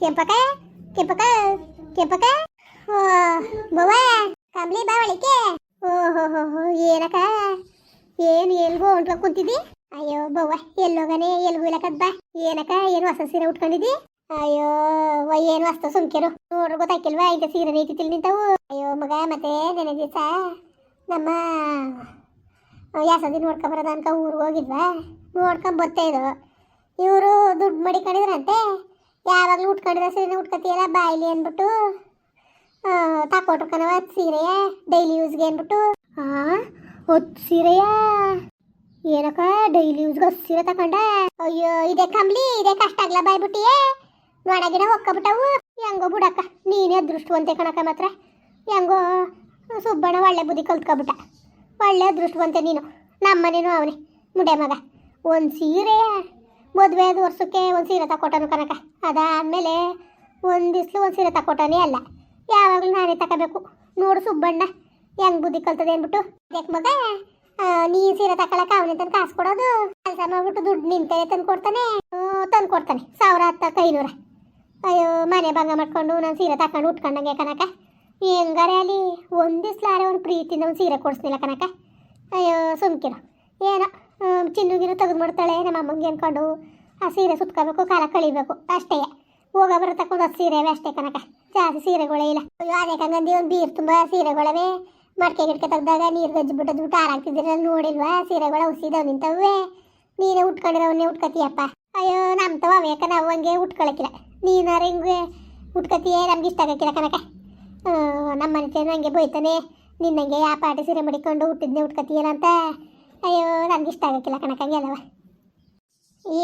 ಕೆಂಪಕ ಕೆಂಪಕ ಕೆಂಪಕ ಓ ಬವ್ವ ಕಂಬ್ಲಿ ಬಾ ಒಳಿಕೆ ಓ ಹೋ ಹೋ ಏನಕ್ಕ ಏನು ಎಲ್ಗೋ ಹೊಂಟ್ಕ ಕುಂತಿದ್ದಿ ಅಯ್ಯೋ ಬವ್ವ ಎಲ್ಲೋಗನೆ ಎಲ್ಗೂ ಇಲ್ಲಕದ್ ಬಾ ಏನಕ್ಕ ಏನು ಹೊಸ ಸೀರೆ ಉಟ್ಕೊಂಡಿದ್ದಿ ಅಯ್ಯೋ ಏನು ಹೊಸ್ತ ಸುಮ್ಕೆರು ನೋಡ್ರಿ ಗೊತ್ತಾಕಿಲ್ವಾ ಇಂಥ ಸೀರೆ ರೀತಿ ನಿಂತವು ಅಯ್ಯೋ ಮಗ ಮತ್ತೆ ನೆನೆ ದಿವಸ ನಮ್ಮ ಯಾಸದಿ ನೋಡ್ಕೊ ಬರೋದ ಅನ್ಕ ಊರಿಗೆ ಹೋಗಿದ್ವಾ ನೋಡ್ಕೊಂಡ್ ಬರ್ತಾ ಇದ್ರು ಇವರು ದುಡ್ಡು ಮಡಿಕೊಂಡಿದ್ರಂತೆ ಯಾವಾಗಲೂ ಉಟ್ಕೊಂಡಿರೋ ಸೀರೆ ಉಟ್ಕೊತೀಯಲ್ಲ, ಬಾಯ್ಲಿ ಅಂದ್ಬಿಟ್ಟು ತಕೊಟ್ರು ಕಣವ ಸೀರೆಯ ಡೈಲಿ ಯೂಸ್ಗೆ ಅಂದ್ಬಿಟ್ಟು. ಹಾಂ ಹತ್ತು ಸೀರೆಯ ಏನಕ್ಕ ಡೈಲಿ ಯೂಸ್ಗೆ ಸೀರೆ ತಕೊಂಡ? ಅಯ್ಯೋ, ಇದೇ ಕಂಬ್ಲಿ ಇದೇ ಕಷ್ಟ ಆಗ್ಲ ಬಾಯ್ಬಿಟ್ಟಿಯೇ ನೋಡಗಿನ ಒಕ್ಕಬಿಟ್ಟವು ಹೆಂಗೋ ಬಿಡಕ್ಕ, ನೀನೇ ಅದೃಷ್ಟವಂತೆ ಕಣಕ್ಕ ಮಾತ್ರ. ಹೆಂಗೋ, ಸುಬ್ಬಣ್ಣ ಒಳ್ಳೆ ಬುದ್ಧಿ ಕಲ್ತ್ಕೊಬಿಟ್ಟ. ಒಳ್ಳೆ ಅದೃಷ್ಟವಂತೆ ನೀನು. ನಮ್ಮನೇನು ಅವನೇ ಮುಡೆ ಮಗ ಒಂದು ಸೀರೆ. ಮದುವೆ ಆದ ವರ್ಷಕ್ಕೆ ಒಂದು ಸೀರೆ ತಕೊಟ್ಟನು ಕನಕ. ಅದಾದಮೇಲೆ ಒಂದು ದಿವ್ಸಲು ಒಂದು ಸೀರೆ ತಕೊಟ್ಟನೇ ಅಲ್ಲ. ಯಾವಾಗಲೂ ನಾನೇ ತಗೋಬೇಕು ನೋಡು ಸುಬ್ಬಣ್ಣ, ಹೆಂಗ್ ಬುದ್ಧಿ ಕಲ್ತದೆ ಅಂದ್ಬಿಟ್ಟು. ಅದಕ್ಕೆ ಮಗ? ನೀ ಸೀರೆ ತಕೊಳಕ ಅವನೇ ತಂದು ಕಾಸು ಕೊಡೋದು? ಕೆಲಸ ಮಾಡ್ಬಿಟ್ಟು ದುಡ್ಡು ನಿಂತೇ ತಂದು ಕೊಡ್ತಾನೆ? ತಂದು ಕೊಡ್ತಾನೆ. ಸಾವಿರ ಹತ್ತಕ್ಕೆ ಐನೂರ. ಅಯ್ಯೋ, ಮನೆ ಭಂಗ ಮಾಡ್ಕೊಂಡು ನಾನು ಸೀರೆ ತಕೊಂಡು ಉಟ್ಕೊಂಡಂಗೆ ಕನಕ. ಹೆಂಗಾರೆ ಅಲ್ಲಿ? ಒಂದು ಅವ್ನು ಪ್ರೀತಿಯಿಂದ ಒಂದು ಸೀರೆ ಕೊಡಿಸ್ಲಿಲ್ಲ ಕನಕ. ಅಯ್ಯೋ, ಸುಮ್ಕಿರು. ಏನೋ. ಚಿನ್ನುಗಿರು ತೆಗೆದು ಮಾಡ್ತಾಳೆ ನಮ್ಮ ಅಮ್ಮಂಗೆ ಅನ್ಕೊಂಡು ಆ ಸೀರೆ ಸುತ್ಕೋಬೇಕು ಕಾಲ ಕಳಿಬೇಕು ಅಷ್ಟೇ. ಹೋಗ ಬರೋ ತಕೊಂಡು ಅದು ಸೀರೆ ಅಷ್ಟೇ ಕನಕ ಜಾಸ್ತಿ ಸೀರೆಗಳೇ ಇಲ್ಲ. ಅಯ್ಯೋ ಅದೇ ಕಂಗಂದಿ ಒಂದು ಬೀರ್ ತುಂಬ ಸೀರೆಗಳವೆ. ಮಡಕೆ ಗಿಡ್ಕೆ ತೆಗ್ದಾಗ ನೀರು ಗಜ್ಜಿ ಬಿಟ್ಟು ಬಿಟ್ಟು ಹಾರಾಕ್ತಿದ್ದೀರ ನೋಡಿಲ್ವಾ? ಸೀರೆಗಳ ಉಸಿದವು ನಿಂತವೆ ನೀನೇ ಉಟ್ಕೊಂಡಿರೋವನ್ನೇ ಉಟ್ಕತಿಯಪ್ಪ. ಅಯ್ಯೋ ನಮ್ಮ ತವ ಅವೇಕ ನಾವು ಹಂಗೆ ಉಟ್ಕೊಳಕಿಲ್ಲ. ನೀನಾರ ಹಿಂಗೆ ಉಟ್ಕತಿಯೇ? ನಮ್ಗೆ ಇಷ್ಟ ಆಗಕ್ಕಿಲ್ಲ ಕನಕ ಆ, ನಮ್ಮ ಮನೆ ಹಂಗೆ ಬೈತಾನೆ ನಿನ್ನಂಗೆ ಯಾವ ಪಾಟಿ ಸೀರೆ ಮಡಿಕೊಂಡು ಹುಟ್ಟಿದ್ನೆ ಉಟ್ಕತೀಯಲ್ಲ ಅಂತ. ಅಯ್ಯೋ ನನಗೆ ಇಷ್ಟ ಆಗಕ್ಕಿಲ್ಲ ಕಣಕಂಗೆಲ್ಲವ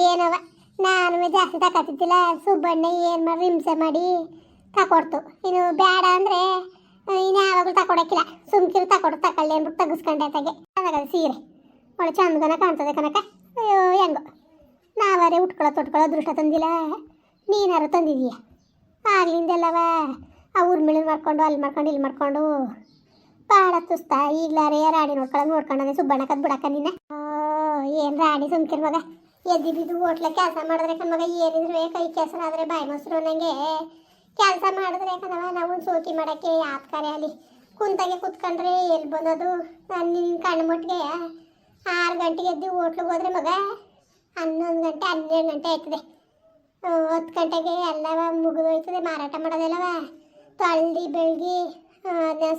ಏನವ, ನಾನು ಜಾಸ್ತಿ ತಗೋತಿದ್ದಿಲ್ಲ ಸುಬ್ಬಣ್ಣ ಏನು ಮಾಡಿ, ಹಿಂಸೆ ಮಾಡಿ ತಕೊಡ್ತು. ಇನ್ನು ಬೇಡ ಅಂದರೆ, ಇನ್ನು ಯಾವಾಗಲೂ ತಕೊಡೋಕ್ಕಿಲ್ಲ. ಸುಮ್ಕಿರು ತಕೊಡು ತಕೊಳ್ಳಿ ಅಂದ್ಬಿಟ್ಟು ತೆಗಿಸ್ಕೊಂಡೆ ತಗೆ. ಅದಾಗ ಸೀರೆ. ಒಳ್ಳೆ ಚಂದನ ಕಾಣ್ತದೆ ಕನಕ ಅಯ್ಯೋ, ಹೆಂಗೋ. ನಾವಾರೇ ಉಟ್ಕೊಳ್ಳೋ, ತೊಟ್ಕೊಳ್ಳೋ ದೃಷ್ಟ ತಂದಿಲ್ಲ. ನೀನಾರು ತಂದಿದೀಯ ಆಗ್ಲಿಂದೆಲ್ಲವ, ಆ ಊರ್ಮಿಳಿ ಮಾಡ್ಕೊಂಡು, ಅಲ್ಲಿ ಮಾಡ್ಕೊಂಡು, ಇಲ್ಲಿ ಮಾಡ್ಕೊಂಡು. ಪಾಡ ತುಸ್ತ ಈಗ್ಲಾರೆ ರಾಣಿ ನೋಡ್ಕೊಳಕ್ ನೋಡ್ಕೊಂಡೆ ಸುಬ್ಬಣ್ಣ ಕದ್ ಬಿಡಕ್ಕ ನಿನ್ನ. ಏನ್ ರಾಣಿ ಸುಮ್ಕಿರ್ ಮಗ? ಎದ್ದಿ ಬಿದ್ದು ಹೋಟ್ಲ ಕೆಲಸ ಮಾಡಿದ್ರೆ ಕಣ್ ಮಗ, ಏನಿದ್ರು ಕೈ ಕೆಲಸ ಆದ್ರೆ ಬಾಯಿ ಮೊಸರು ನಂಗೆ ಕೆಲಸ ಮಾಡಿದ್ರೆ ಕಣವ ನಾವು ಸೋಕಿ ಮಾಡಕ್ಕೆ ಯಾತ್ ಕಾರ್ಯ ಅಲ್ಲಿ. ಕುಂತಾಗೆ ಕುತ್ಕೊಂಡ್ರೆ ಎಲ್ಲಿ ಬಂದದು? ನಾನು ನಿನ್ನ ಕಣ್ಣು ಮುಟ್ಟಿಗೆ ಆರು ಗಂಟೆಗೆ ಎದ್ದು ಹೋಟ್ಲಿಗೆ ಹೋದ್ರೆ ಮಗ, ಹನ್ನೊಂದು ಗಂಟೆ, ಹನ್ನೆರಡು ಗಂಟೆ ಆಯ್ತದೆ. ಹತ್ತು ಗಂಟೆಗೆ ಎಲ್ಲವ ಮುಗಿದೋಯ್ತದೆ, ಮಾರಾಟ ಮಾಡೋದೆಲ್ಲವ. ತೊಳ್ದು ಬೆಳಗ್ಗೆ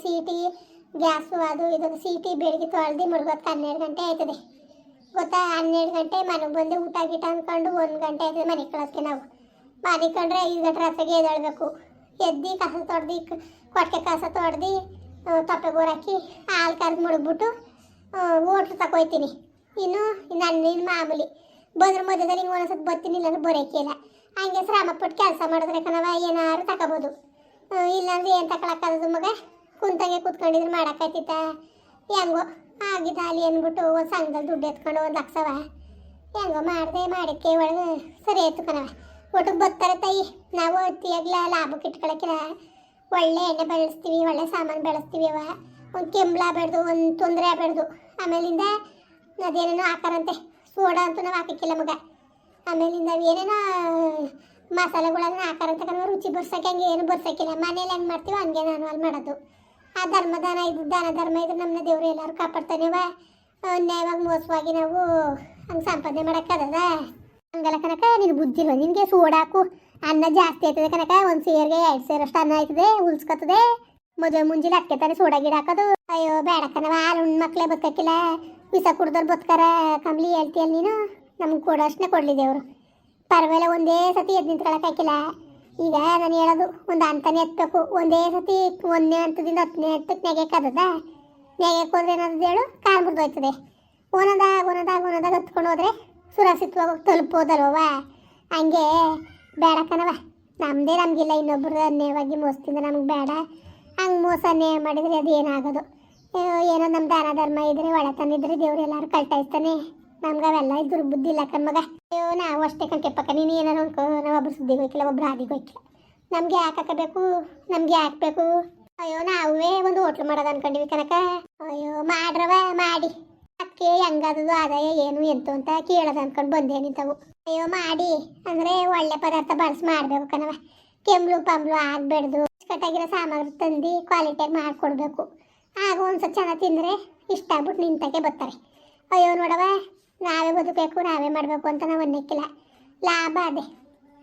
ಸೀಟಿ ಗ್ಯಾಸು ಅದು ಇದೊಂದು ಸೀಟಿ ಬೆಳಿಗ್ಗೆ ತೊಳೆದು ಮುಳುಗೋದಕ್ಕೆ ಹನ್ನೆರಡು ಗಂಟೆ ಆಯ್ತದೆ. ಗೊತ್ತಾ? ಹನ್ನೆರಡು ಗಂಟೆ ಮನೆಗೆ ಬಂದು ಊಟ ಗೀಟ ಅಂದ್ಕೊಂಡು ಒಂದು ಗಂಟೆ ಆಯ್ತದೆ ಮನೆ ಕಳಿಸ್ಕೆ ನಾವು. ಮನೆ ಕಂಡ್ರೆ ಐದು ಗಂಟೆ ರಾತ್ರಿಗೆ ಎದ್ದೇಳ್ಬೇಕು. ಎದ್ದು ಕಸ ತೊಡ್ದು ಕೊಟ್ಟಿಗೆ ಕಸ ತೊಡ್ದು ತೊಪ್ಪೆ ಗೋರಾಕಿ ಹಾಲು ಕರೆದು ಮುಳುಗ್ಬಿಟ್ಟು ಓಟ್ಲು ತಗೋಯ್ತೀನಿ ಇನ್ನು ನನ್ನ ಇನ್ನು ಮಾಮೂಲಿ. ಬಂದ್ರ ಮಧ್ಯದಲ್ಲಿ ಹಿಂಗೆ ಒಂದೊಂದ್ಸತಿ ಬರ್ತೀನಿ ಇಲ್ಲಾಂದ್ರೆ ಇಲ್ಲ ಹಂಗೆ ಶ್ರಮ ಪಟ್ಟು ಕೆಲಸ ಮಾಡಿದ್ರೆ ಕಣವ ಏನಾದ್ರು ತಗೋಬೋದು ಇಲ್ಲಾಂದ್ರೆ ಏನು ತಗೊಳಕ್ಕಾಗದು ಮಗ? ಕುಂತಂಗೆ ಕುತ್ಕೊಂಡಿದ್ರೆ ಮಾಡೋಕ್ಕಾಯ್ತಿತ್ತ ಹೆಂಗೋ ಆಗಿದ್ದ ಅಲ್ಲಿ ಅಂದ್ಬಿಟ್ಟು ಒಂದು ಸಂಘದಲ್ಲಿ ದುಡ್ಡು ಎತ್ಕೊಂಡು ಒಂದು ಲಕ್ಷವ ಹೆಂಗೋ ಮಾಡಿದೆ ಮಾಡಿಕ್ಕೆ ಒಳಗೆ ಸರಿ ಆಯ್ತು ಕಣವ ಬರ್ತಾರೆ ತಾಯಿ. ನಾವು ಅತಿಯಾಗ್ಲ ಲಾಭಕ್ಕೆ ಇಟ್ಕೊಳಕ್ಕಿಲ್ಲ ಒಳ್ಳೆ ಎಣ್ಣೆ ಬೆಳೆಸ್ತೀವಿ, ಒಳ್ಳೆ ಸಾಮಾನು ಬೆಳೆಸ್ತೀವಿ ಅವ. ಒಂದು ಕೆಂಬ್ಲ ಆಗ್ಬಾರ್ದು ಒಂದು ತೊಂದರೆ ಆಗ್ಬಾರ್ದು. ಆಮೇಲಿಂದ ಅದೇನೇನೋ ಹಾಕಾರಂತೆ ಸೋಡಾ ಅಂತೂ ನಾವು ಹಾಕಕ್ಕಿಲ್ಲ ಮಗ. ಆಮೇಲಿಂದ ಏನೇನೋ ಮಸಾಲೆಗಳನ್ನ ಹಾಕಾರಂತ ಕಣವ ರುಚಿ ಬರ್ಸಕ್ಕೆ ಹಂಗೆ ಏನು ಬರ್ಸಕ್ಕಿಲ್ಲ. ಮನೇಲಿ ಹೆಂಗೆ ಮಾಡ್ತೀವೋ ಹಂಗೆ ನಾನು ಅಲ್ಲಿ ಮಾಡೋದು. ಆ ಧರ್ಮದಾನ ಇದು ದಾನ ಧರ್ಮ ಇದ್ರೆ ನಮ್ಮನ್ನ ದೇವ್ರು ಎಲ್ಲರೂ ಕಾಪಾಡ್ತಾನೆವ ನ್ಯಾಯವಾಗಿ ಮೋಸವಾಗಿ ನಾವು ಹಂಗೆ ಸಂಪಾದನೆ ಮಾಡೋಕ್ಕಾಗದ ಹಂಗಲ್ಲ ಕನಕ ನಿನ್ನ ಬುದ್ಧಿ ಇಲ್ಲ ನಿನಗೆ ಸೋಡಾಕು ಅನ್ನ ಜಾಸ್ತಿ ಆಯ್ತದೆ ಕನಕ ಒಂದು ಸೇರ್ಗೆ ಎರಡು ಸೇರಷ್ಟು ಅನ್ನ ಆಯ್ತದೆ, ಉಳ್ಸ್ಕೊತದೆ. ಮದುವೆ ಮುಂಜಿಲ್ ಅದಕ್ಕೆ ಸೋಡಾ ಗಿಡ ಹಾಕೋದು. ಅಯ್ಯೋ, ಬೇಡ ಕಣವ ಹಾಲು ಮಕ್ಕಳೇ ಬದುಕಕ್ಕಿಲ್ಲ. ವಿಷ ಕುಡ್ದವ್ರು ಬದುಕಾರ ಕಂಬ್ಲಿ ಹೇಳ್ತೀಯಲ್ಲ ನೀನು? ನಮ್ಗೆ ಕೊಡೋಷ್ಟನ್ನೇ ಕೊಡಲಿ ದೇವರು. ಪರವಾಗಿಲ್ಲ, ಒಂದೇ ಸತಿ ಎದ್ದು ನಿಂತ್ಕೊಳಕ್ಕಾಗಿಲ್ಲ ಈಗ ನಾನು ಹೇಳೋದು, ಒಂದು ಹಂತನೇ ಎತ್ತಬೇಕು. ಒಂದೇ ಸತಿ ಒಂದನೇ ಹಂತದಿಂದ ಹತ್ತನೇ ಹಂತಕ್ಕೆ ನೆಗೆಕ್ಕದ ನೆಗೆಕ್ಕೆ ಹೋದ್ರೆ ಏನಾದ್ರು ಹೇಳು? ಕಾಲು ಮುರಿದೋಯ್ತದೆ ಒಂದೊಂದಾಗ ಒಂದೊಂದಾಗ ಒಂದೊಂದಾಗ ಹತ್ಕೊಂಡು ಹೋದ್ರೆ ಸುರಕ್ಷಿತವಾಗಿ ತಲುಪೋದಲ್ವ ಹಂಗೆ ಬೇಡ ಕಣವ ನಮ್ಮದೇ ನಮಗಿಲ್ಲ ಇನ್ನೊಬ್ಬರು ಅನ್ಯವಾಗಿ ಮೋಸದಿಂದ ನಮ್ಗೆ ಬೇಡ. ಹಂಗೆ ಮೋಸ ಅನ್ಯಾಯ ಮಾಡಿದರೆ ಅದು ಏನಾಗೋದು ಏನೋ ನಮ್ಮ ದಾನ ಧರ್ಮ ಇದ್ರೆ ಒಳತನ ಇದ್ದರೆ ದೇವ್ರು ಎಲ್ಲರೂ ಕಳ್ಟಾಯಿಸ್ತಾನೆ ನಮ್ಗೆ ಅವೆಲ್ಲ ಇದ್ರ ಬುದ್ಧಿ ಇಲ್ಲ ಕಣ್ಮಗ ಅಯ್ಯೋ, ನಾವು ಅಷ್ಟೇ ಕಣ್ಕೆ ಪಕ್ಕ. ನೀನು ಏನಾರು ಅನ್ಕೋ, ನಾವು ಒಬ್ರು ಸುದ್ದಿಗೆ ಹೋಯ್ಕಿಲ್ಲ, ಒಬ್ರು ಹಾದಿಗೆ ಹೋಯ್ಕಿಲ್ಲ. ನಮ್ಗೆ ಯಾಕೆ ಹಾಕಬೇಕು? ನಮ್ಗೆ ಯಾಕೆ ಬೇಕು? ಅಯ್ಯೋ, ನಾವೇ ಒಂದು ಹೋಟ್ಲು ಮಾಡೋದು ಅನ್ಕೊಂಡಿವಿ ಕನಕ ಅಯ್ಯೋ, ಮಾಡ್ರವ, ಮಾಡಿ. ಅದಕ್ಕೆ ಹೆಂಗದು ಆದಾಯ ಏನು, ಎಂತು ಅಂತ ಕೇಳೋದು ಅನ್ಕೊಂಡು ಬಂದೆ ನಿಂತವು. ಅಯ್ಯೋ, ಮಾಡಿ. ಅಂದ್ರೆ ಒಳ್ಳೆ ಪದಾರ್ಥ ಬಳಸಿ ಮಾಡಬೇಕು ಕಣವ. ಕೆಮ್ಲು, ಪಮ್ಲು ಆಗ್ಬೇಡ್ದು ಕಟ್ಟಾಗಿರೋ ಸಾಮಗ್ರಿ ತಂದು ಕ್ವಾಲಿಟಿಯಾಗಿ ಮಾಡಿಕೊಡ್ಬೇಕು. ಆಗ ಒಂದ್ಸತಿ ಚೆನ್ನಾಗಿ ತಿಂದರೆ ಇಷ್ಟ ಆಗ್ಬಿಟ್ಟು ನಿಂತಕ್ಕೆ ಬರ್ತಾರೆ. ಅಯ್ಯೋ ನೋಡವ ನಾವೇ ಬದುಕಬೇಕು, ನಾವೇ ಮಾಡಬೇಕು ಅಂತ ನಾವು ಅನ್ನಕ್ಕಿಲ್ಲ. ಲಾಭ ಅದೇ.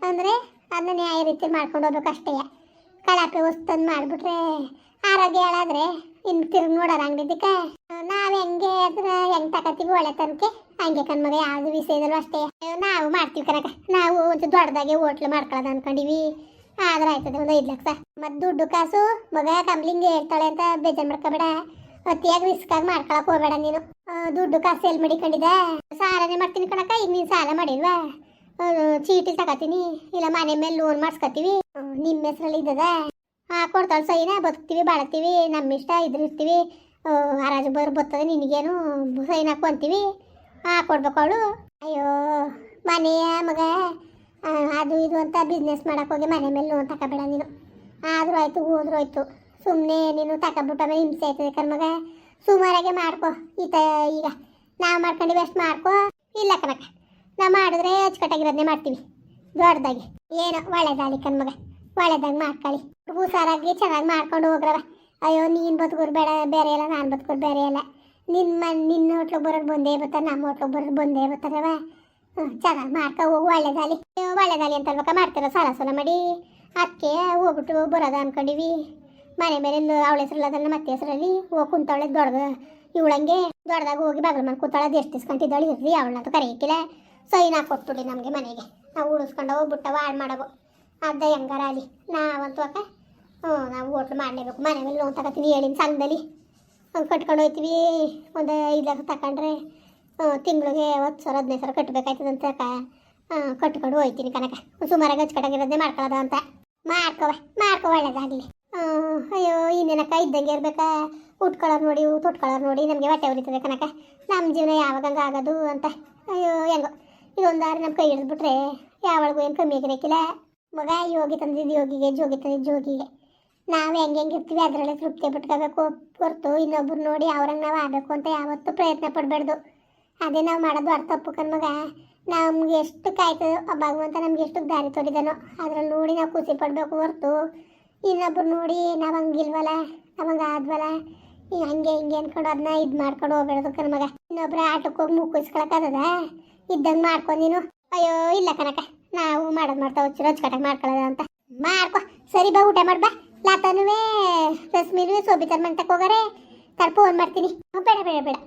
ಅಂದರೆ ಅದನ್ನ ನ್ಯಾಯ ರೀತಿ ಮಾಡ್ಕೊಂಡು ಹೋಗ್ಬೇಕು ಅಷ್ಟೇ. ಕಳಪೆ ವಸ್ತು ತಂದು ಮಾಡಿಬಿಟ್ರೆ ಆರೋಗ್ಯ ಹೇಳಾದ್ರೆ ಇನ್ನು ತಿರುಗಿ ನೋಡೋಣ ಅಂಗಡಿದಕ್ಕೆ ನಾವು ಹೆಂಗೆ ಅದ್ರ ಹೆಂಗೆ ತಗೋತೀವಿ ಒಳ್ಳೆ ತನಕ? ಹಂಗೆ ಕಣ್ಮಗ ಯಾವುದು ವಿಷಯದಲ್ಲೂ ಅಷ್ಟೇ. ನಾವು ಮಾಡ್ತೀವಿ ಕನಕ ನಾವು ಒಂದು ದೊಡ್ಡದಾಗೆ ಹೋಟ್ಲು ಮಾಡ್ಕೊಳ್ಳೋದು ಅನ್ಕೊಂಡಿವಿ. ಆದ್ರೆ ಆಯ್ತದೆ, ಒಂದು ಐದು ಲಕ್ಷ. ಮತ್ತು ದುಡ್ಡು ಕಾಸು ಮಗ ಕಂಬ್ಲಿಂಗ್ ಹೇಳ್ತಾಳೆ ಅಂತ ಬೇಜಾರು ಮಾಡ್ಕೋಬೇಡ. ಅತಿಯಾಗಿ ರಿಸ್ಕ್ ಆಗಿ ಮಾಡ್ಕೊಳಕ್ ಹೋಗ್ಬೇಡ ನೀನು. ದುಡ್ಡು ಕಾಸು ಎಲ್ಲಿ ಮಡಿಕೊಂಡಿದೆ ಸಾಲನೇ ಮಾಡ್ತೀನಿ ಕಣಕ ಈಗ ನೀನು ಸಾಲ ಮಾಡಿಲ್ವಾ? ಚೀಟಿ ತಗೋತೀನಿ ಇಲ್ಲ ಮನೆ ಮೇಲೆ ಲೋನ್ ಮಾಡಿಸ್ಕೊತೀವಿ. ನಿಮ್ಮ ಹೆಸ್ರಲ್ಲಿ ಇದ್ದದ? ಕೊಡ್ತಾಳೆ ಸೈನ ಬದುಕ್ತೀವಿ ಬಾಳ್ತೀವಿ ನಮ್ಮ ಇಷ್ಟ ಇದ್ರ ಇರ್ತೀವಿ ಆ, ಹರಾಜು ಬರ್ ಬರ್ತದೆ ನಿನಗೇನು ಸೈನ್ ಹಾಕೊಂತೀವಿ ಹಾಕೊಡ್ಬೇಕು ಅವಳು. ಅಯ್ಯೋ ಮನೆಯ ಮಗ. ಅದು ಇದು ಅಂತ ಬಿಸ್ನೆಸ್ ಮಾಡೋಕ್ಕೋಗಿ ಮನೆ ಮೇಲೆ ಲೋನ್ ತಗೋಬೇಡ ನೀನು. ಆದರೂ ಆಯ್ತು ಹೋದ್ರೂ ಆಯ್ತು. ಸುಮ್ಮನೆ ನೀನು ತಗೊಬಿಟ್ಟು ಆಮೇಲೆ ಹಿಂಸೆ ಆಯ್ತದೆ ಕರ್ಮಗ ಸುಮಾರಾಗೆ ಮಾಡ್ಕೊ. ಈತ ಈಗ ನಾವು ಮಾಡ್ಕೊಂಡಿವಿ ಅಷ್ಟು ಮಾಡ್ಕೊ. ಇಲ್ಲ ಕನಕ ನಾವು ಮಾಡಿದ್ರೆ ಅಚ್ಚುಕಟ್ಟಾಗಿರೋದನ್ನೇ ಮಾಡ್ತೀವಿ. ದೊಡ್ಡದಾಗಿ. ಏನೋ ಒಳ್ಳೇದಾಗಲಿ ಕಣ್ಮಗ ಒಳ್ಳೇದಾಗಿ ಮಾಡ್ಕೊಳ್ಳಿ. ಹುಷಾರಾಗಿ ಚೆನ್ನಾಗಿ ಮಾಡ್ಕೊಂಡು ಹೋಗ್ರವ. ಅಯ್ಯೋ, ನೀನು ಬದುಕೋರು ಬೇಡ, ಬೇರೆ ಇಲ್ಲ ನಾನು ಬದುಕೋರು ಬೇರೆ ಇಲ್ಲ ಮನ್ ನಿನ್ನ ಹೋಟ್ಲಿಗೆ ಬರೋರು ಬಂದೇ ಬರ್ತಾರೆ ನಮ್ಮ ಹೋಟ್ಲಿಗೆ ಬರೋರು ಬಂದೇ ಬರ್ತಾರವ ಚೆನ್ನಾಗಿ ಮಾಡ್ಕೊ, ಹೋಗು ಒಳ್ಳೇದಾಲಿ ಒಳ್ಳೇದಾಗಲಿ ಅಂತ ಅನ್ಬೇಕ ಮಾಡ್ತೀರ ಸಾಲ ಸಾಲ ಮಾಡಿ. ಅದಕ್ಕೆ ಹೋಗ್ಬಿಟ್ಟು ಬರೋದು ಅನ್ಕೊಂಡಿವಿ. ಮನೆ ಮೇಲೆ ಅವಳ ಹೆಸರಲ್ಲ ಅದನ್ನ ಮತ್ತೆ ಹೆಸರಲ್ಲಿ ಹೋಗಿ ಕುಂತವಳೆ ದೊಡ್ಡ ಇವಳಂಗೆ ದೊಡ್ಡದಾಗ ಹೋಗಿ ಬಾಗಿಲು ಮನೆ ಕೂತಾಳೆ ಎಷ್ಟು ಇಸ್ಕೊಂತಿದ್ದಾಳೆ ಇರ್ರಿ ಅವಳಂತ ಕರೆಯಕ್ಕಿಲ್ಲ. ಸೈನ್ ಹಾಕೊಟ್ಬಿಡಿ ನಮಗೆ ಮನೆಗೆ. ನಾವು ಉಳಿಸ್ಕೊಂಡು ಹೋಗ್ಬಿಟ್ಟವ ಹಾಳು ಮಾಡವು ಅದ ಹೆಂಗಾರ ಅಲ್ಲಿ? ನಾವಂತೂ ಅಕ್ಕ, ಹ್ಞೂ, ನಾವು ಹೋಟ್ಲು ಮಾಡಲೇಬೇಕು. ಮನೆ ಮೇಲೆ ಲೋನ್ ತಗೋತೀನಿ ಹೇಳಿನ ಸಂಘದಲ್ಲಿ. ಹಂಗೆ ಕಟ್ಕೊಂಡು ಹೋಗ್ತೀವಿ ಒಂದು ಐದು ಲಕ್ಷ ತಗೊಂಡ್ರೆ ತಿಂಗಳಿಗೆ ಹತ್ತು ಸಾವಿರ, ಹದಿನೈದು ಸಾವಿರ ಕಟ್ಟಬೇಕಾಯ್ತದಂತ ಕಟ್ಕೊಂಡು ಹೋಗ್ತೀನಿ ಕನಕ ಸುಮಾರಾಗಿ ಹಚ್ಕಟ್ಟಾಗಿರೋದೇ ಮಾಡ್ಕೊಳ್ಳೋದ ಅಂತ. ಮಾಡ್ಕೋವ ಮಾಡ್ಕೋ, ಒಳ್ಳೇದಾಗಲಿ. ಅಯ್ಯೋ ಇನ್ನೇನಕ್ಕ ಇದ್ದಂಗೆ ಇರ್ಬೇಕಾ? ಉಟ್ಕೊಳ್ಳೋರು ನೋಡಿ ತೊಟ್ಕೊಳ್ಳೋರು ನೋಡಿ, ನಮಗೆ ಹೊಟ್ಟೆ ಉರಿತದೆ ಕನಕ ನಮ್ಮ ಜೀವನ ಯಾವಾಗ ಆಗೋದು ಅಂತ. ಅಯ್ಯೋ, ಹೆಂಗೋ. ಇದೊಂದು ಆರು ನಮ್ಮ ಕೈ ಹಿಡಿದ್ಬಿಟ್ರೆ ಯಾವಾಗೂ ಏನು ಕಮ್ಮಿ ಆಗಿರಕ್ಕಿಲ್ಲ ಮಗ ಯೋಗಿ ತಂದಿದ್ದು ಯೋಗಿಗೆ ಜೋಗಿ ತಂದಿದ್ದು ಜೋಗಿಗೆ. ನಾವು ಹೆಂಗೆ ಹೆಂಗೆ ಇರ್ತೀವಿ, ಅದರಲ್ಲೇ ತೃಪ್ತಿ ಬಿಟ್ಕೋಬೇಕು ಹೊರ್ತು ಇನ್ನೊಬ್ರು ನೋಡಿ ಅವ್ರಂಗೆ ನಾವು ಆಗಬೇಕು ಅಂತ ಯಾವತ್ತೂ ಪ್ರಯತ್ನ ಪಡಬಾರ್ದು ಅದೇ ನಾವು ಮಾಡೋದು ಅರ್ಥ ತಪ್ಪು ಕಣ್ಮಗ ನಮ್ಗೆ ಎಷ್ಟು ಕಾಯ್ತದೋ, ಭಗವಂತ ನಮ್ಗೆ ಎಷ್ಟು ದಾರಿ ತೋರಿದಾನೋ, ಅದ್ರಲ್ಲಿ ನೋಡಿ ನಾವು ಖುಷಿ ಪಡಬೇಕು ಹೊರ್ತು. ಇನ್ನೊಬ್ರು ನೋಡಿ ನಾವು ಹಂಗಿಲ್ವಲ್ಲ, ನಮಗೆ ಆದ್ವಲ್ಲ? ಹಂಗೆ ಹಿಂಗೆ ಅನ್ಕೊಂಡು ಅದನ್ನ ಇದು ಮಾಡ್ಕೊಂಡು ಹೋಗ್ಬೇಡ್ದು ನಮಗ ಇನ್ನೊಬ್ರ ಆಟಕ್ಕೆ ಹೋಗಿ ಮುಕ್ಕಿಸ್ಕೊಳಕ್ಕದ ಇದ್ದಂಗೆ ಮಾಡ್ಕೊಂಡು ನೀನು. ಅಯ್ಯೋ, ಇಲ್ಲ ಕನಕ ನಾವು ಮಾಡೋದು ಮಾಡ್ತಾ ಹುಚ್ಚು ರೊಚ್ಕಟ್ಟಾಗಿ ಮಾಡ್ಕೊಳ್ಳೋದ ಅಂತ. ಮಾಡ್ಕೊ. ಸರಿ ಬಾ, ಊಟ ಮಾಡ್ಬಾ ಲಾತನುವೆ ರಶ್ಮಿನೂ ಸೋಬಿತರ್ ಮಂಟಕ್ಕೆ ಹೋಗಾರೆ. ತರ್ ಫೋನ್ ಮಾಡ್ತೀನಿ. ಬೇಡ ಬೇಡ ಬೇಡ.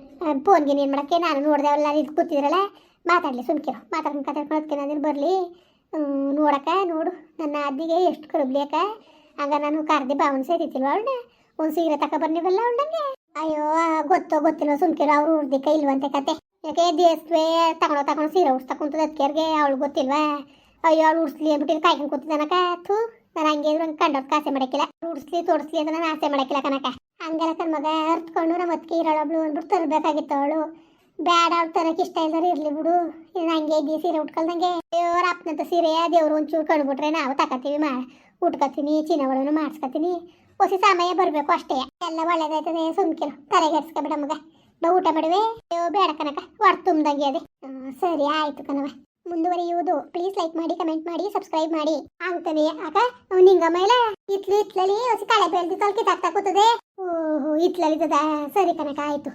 ಫೋನ್ಗೆ ಏನು ಮಾಡಕ್ಕೆ? ನಾನು ನೋಡಿದೆ ಅವಲ್ಲ ಇದು ಕೂತಿದ್ರಲ್ಲ. ಮಾತಾಡಲಿ ಸುಮ್ಕಿರೋ ಮಾತಾಡ್ಕೊಂಡು ಮಾತಾಡ್ಕೊಂಡು ಅದಕ್ಕೆ ನಾನು ಬರಲಿ? ನೋಡಕ್ಕ, ನೋಡು. ನನ್ನ ಅದ್ದಿಗೆ ಎಷ್ಟು ಕರುಬ್ಲಿ ಅಕ್ಕ. ಆಗ ನಾನು ಕರ್ದಿ ಬಾವನ್ ಸೇರಿತಿಲ್ವ ಅವಳನ್ನ? ಒಂದ್ ಸೀರೆ ತಕ ಬರ್ನಿವಲ್ಲ ಅವಳಂಗೆ ಅಯ್ಯೋ ಗೊತ್ತೋ ಗೊತ್ತಿಲ್ಲ ಸುಮ್ಕಿರ, ಅವ್ರು ಉರ್ದಿಕ್ಕ ಇಲ್ವಂತೆ ಕತೆ. ಯಾಕೆ ದೇಸ್ವೆ ತಗೊಂಡು ತಗೊಂಡು ಸೀರೆ ಉಡ್ಸ್ತಕ್ಕಂತದ ಅದಕ್ಕೆ ಅವಳು ಗೊತ್ತಿಲ್ವಾ? ಅಯ್ಯೋ, ಅವ್ಳು ಉಡ್ಸ್ಲಿ ಅಂದ್ಬಿಟ್ಟು ಕಾಯ್ಕೊಂಡು ಕೂತಿದ್ದಾನಕ ಥೂ, ನಾನು ಹಂಗೆ ಇದ್ರು ಹಂಗೆ ಕಂಡವ್ರ ಆಸೆ ಮಾಡಕ್ಕಿಲ್ಲ ಉಡ್ಸ್ಲಿ ತೋರ್ಸ್ಲಿ ಅಂತ ನಾನು ಆಸೆ ಮಾಡಕ್ಕಿಲ್ಲ ಕನಕ ಹಂಗೆಲ್ಲ ತನ್ನ ಮಗ ಅರ್ತ್ಕೊಂಡು ನಮ್ಮ ಅದಕ್ಕೆ ಇರೋಳೊಬ್ಳು ಅಂದ್ಬಿಟ್ಟು ತರಬೇಕಾಗಿತ್ತು ಅವಳು. ಬೇಡ ಅವ್ಳು ತರಕ್ಕೆ ಇಷ್ಟ ಇಲ್ದಾರ ಇರ್ಲಿ ಬಿಡು. ಇದು ಹಂಗೆ ಇದ್ದೀವಿ ಸೀರೆ ಉಟ್ಕೊಳ್ದಂಗೆ. ದೇವ್ರ ಅಪ್ಪನಂತ ಸೀರೆ ದೇವ್ರು ಒಂಚೂರು ಕಂಡುಬಿಟ್ರೆ ನಾವು ತಗೋತೀವಿ ಮಾ. ಉಟ್ಕೋತೀನಿ, ಚಿನ್ನಗಳನ್ನು ಮಾಡಿಸ್ಕೊತೀನಿ. ಹೊಸ ಸಮಯ ಬರಬೇಕು ಅಷ್ಟೇ. ಎಲ್ಲ ಒಳ್ಳೇದಾಯ್ತದೆ, ಸುಮ್ಕಿರು. ತಲೆಗೆಡ್ಸ್ಕೊಬೇಡ ಮಗ. ಬಾ ಊಟ ಮಾಡುವೆ. ಅಯ್ಯೋ, ಬೇಡ ಕನಕ ಹೊರ ತುಂಬ್ದಂಗೆ ಅದೇ. ಸರಿ, ಆಯ್ತು ಕಣವ ಮುಂದುವರಿಯುವುದು. ಪ್ಲೀಸ್ ಲೈಕ್ ಮಾಡಿ ಕಮೆಂಟ್ ಮಾಡಿ ಸಬ್ಸ್ಕ್ರೈಬ್ ಮಾಡಿ. ಆಗ್ತಾನೆ ಆಗ ನಿಂಗ ಮೇಲೆ ಇತ್ಲಿ, ಇತ್ಲಲ್ಲಿ ಹೊಸ ಕಳೆ ಬೆಳೆದು ತಲ್ಕಿ ತಾಕ್ತಾ ಕೂತದೆ. ಓಹೋ ಇತ್ಲಲ್ಲಿ ಸರಿ ಕನಕ ಆಯ್ತು.